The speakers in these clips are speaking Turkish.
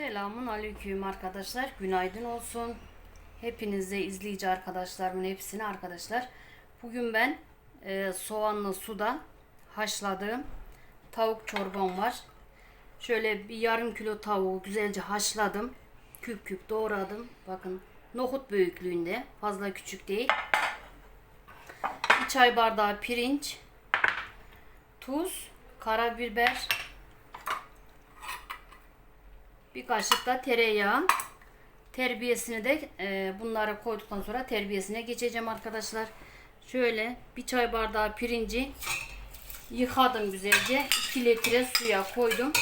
Selamun aleyküm arkadaşlar. Günaydın olsun. Hepinize izleyici arkadaşlarımın hepsine arkadaşlar. Bugün ben e, soğanlı suda haşladığım tavuk çorbam var. Şöyle bir yarım kilo tavuğu güzelce haşladım. Küp küp doğradım. Bakın nohut büyüklüğünde. Fazla küçük değil. Bir çay bardağı pirinç, tuz, karabiber, bir kaşık da tereyağı. Terbiyesini de e, bunları koyduktan sonra terbiyesine geçeceğim arkadaşlar. Şöyle bir çay bardağı pirinci yıkadım güzelce. 2 litre suya koydum.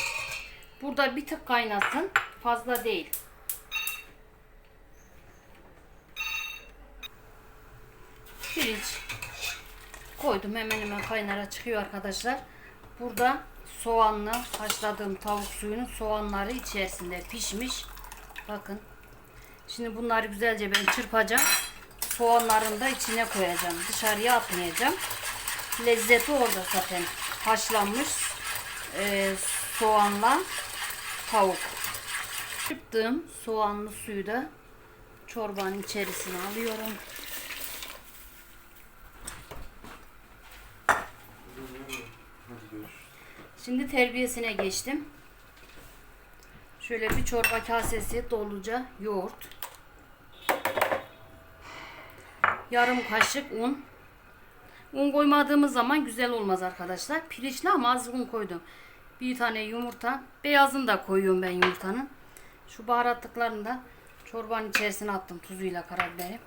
Burada bir tık kaynasın. Fazla değil. Pirinç koydum. Hemen hemen kaynara çıkıyor arkadaşlar. Burada soğanlı haşladığım tavuk suyunun soğanları içerisinde pişmiş. Bakın. Şimdi bunları güzelce ben çırpacağım. Soğanlarını da içine koyacağım. Dışarıya atmayacağım. Lezzeti orada zaten. Haşlanmış e, soğanla tavuk. Çırptığım soğanlı suyu da çorbanın içerisine alıyorum. Şimdi terbiyesine geçtim. Şöyle bir çorba kasesi doluca yoğurt. Yarım kaşık un. Un koymadığımız zaman güzel olmaz arkadaşlar. Pirinçli ama az un koydum. Bir tane yumurta. Beyazını da koyuyorum ben yumurtanın. Şu baharatlıklarını da çorbanın içerisine attım tuzuyla karabiberi.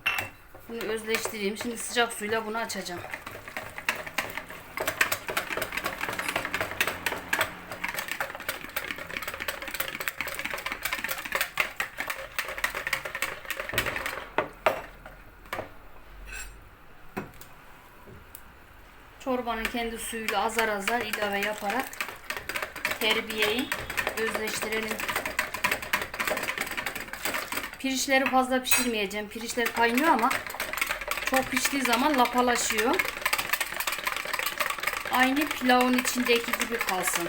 Bunu özleştireyim. Şimdi sıcak suyla bunu açacağım. Çorbanın kendi suyuyla azar azar ilave yaparak terbiyeyi özleştirelim. Pirinçleri fazla pişirmeyeceğim. Pirinçler kaynıyor ama çok piştiği zaman lapalaşıyor. Aynı pilavın içindeki gibi kalsın.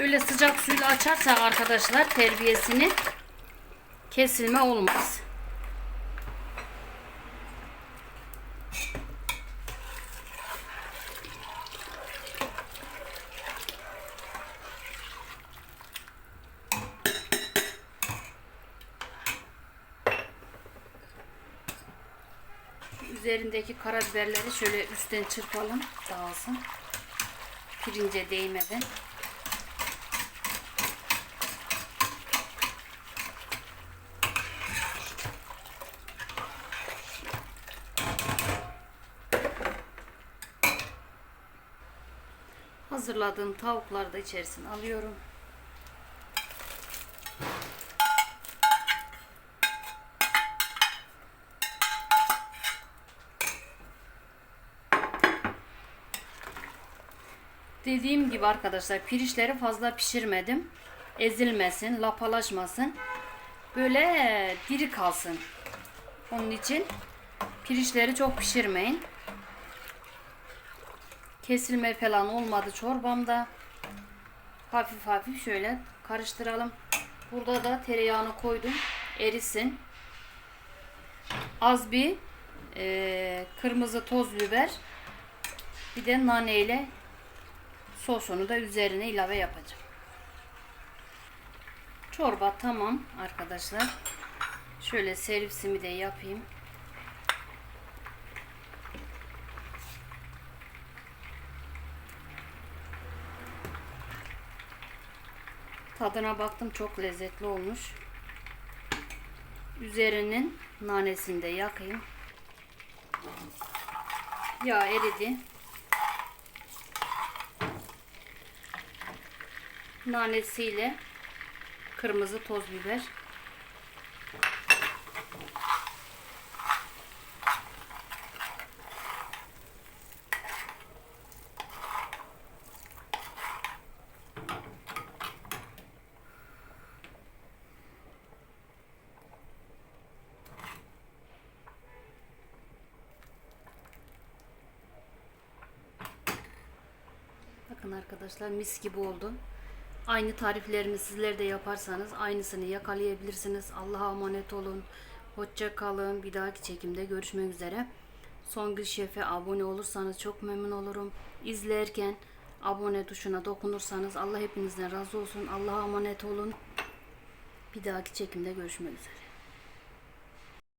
Böyle sıcak suyla açarsak arkadaşlar terbiyesini kesilme olmaz. Üzerindeki karabiberleri şöyle üstten çırpalım dağılsın. Pirince değmeden. Hazırladığım tavukları da içerisine alıyorum. Dediğim gibi arkadaşlar pirinçleri fazla pişirmedim. Ezilmesin, lapalaşmasın. Böyle diri kalsın. Onun için pirinçleri çok pişirmeyin. Kesilme falan olmadı çorbamda. Hafif hafif şöyle karıştıralım. Burada da tereyağını koydum. Erisin. Az bir e, kırmızı toz biber. Bir de nane ile sosunu da üzerine ilave yapacağım. Çorba tamam arkadaşlar. Şöyle servisimi de yapayım. Tadına baktım çok lezzetli olmuş. Üzerinin nanesini de yakayım. Yağ eridi. Nanesiyle kırmızı toz biber. Bakın arkadaşlar mis gibi oldu. Aynı tariflerimi sizler de yaparsanız aynısını yakalayabilirsiniz. Allah'a emanet olun. Hoşça kalın. Bir dahaki çekimde görüşmek üzere. Songül Şef'e abone olursanız çok memnun olurum. İzlerken abone tuşuna dokunursanız Allah hepinizden razı olsun. Allah'a emanet olun. Bir dahaki çekimde görüşmek üzere.